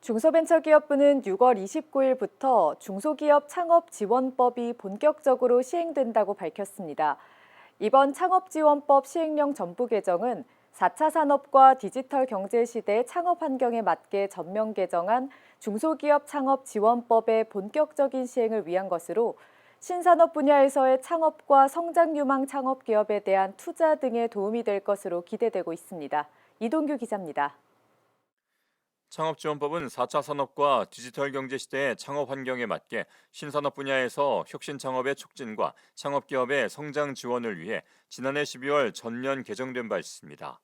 중소벤처기업부는 6월 29일부터 중소기업 창업 지원법이 본격적으로 시행된다고 밝혔습니다. 이번 창업지원법 시행령 전부 개정은 4차 산업과 디지털 경제 시대 창업 환경에 맞게 전면 개정한 중소기업 창업 지원법의 본격적인 시행을 위한 것으로 신산업 분야에서의 창업과 성장 유망 창업 기업에 대한 투자 등에 도움이 될 것으로 기대되고 있습니다. 이동규 기자입니다. 창업지원법은 4차 산업과 디지털 경제 시대의 창업 환경에 맞게 신산업 분야에서 혁신 창업의 촉진과 창업 기업의 성장 지원을 위해 지난해 12월 전면 개정된 바 있습니다.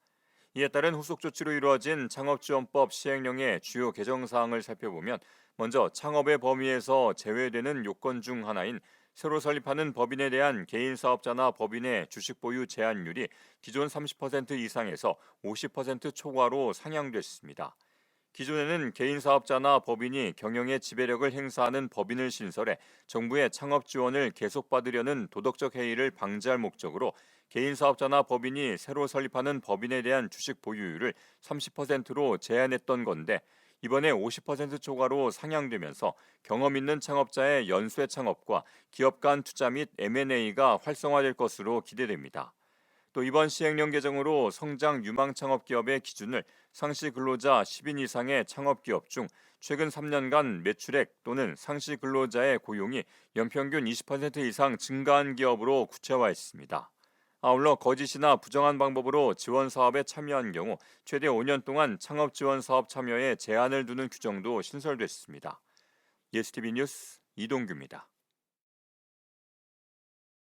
이에 따른 후속 조치로 이루어진 창업지원법 시행령의 주요 개정 사항을 살펴보면 먼저 창업의 범위에서 제외되는 요건 중 하나인 새로 설립하는 법인에 대한 개인 사업자나 법인의 주식 보유 제한율이 기존 30% 이상에서 50% 초과로 상향됐습니다. 기존에는 개인 사업자나 법인이 경영의 지배력을 행사하는 법인을 신설해 정부의 창업 지원을 계속 받으려는 도덕적 해이를 방지할 목적으로 개인 사업자나 법인이 새로 설립하는 법인에 대한 주식 보유율을 30%로 제한했던 건데 이번에 50% 초과로 상향되면서 경험 있는 창업자의 연쇄 창업과 기업 간 투자 및 M&A가 활성화될 것으로 기대됩니다. 또 이번 시행령 개정으로 성장 유망 창업 기업의 기준을 상시 근로자 10인 이상의 창업 기업 중 최근 3년간 매출액 또는 상시 근로자의 고용이 연평균 20% 이상 증가한 기업으로 구체화했습니다. 아울러 거짓이나 부정한 방법으로 지원 사업에 참여한 경우 최대 5년 동안 창업 지원 사업 참여에 제한을 두는 규정도 신설됐습니다. 예스티비 뉴스 이동규입니다.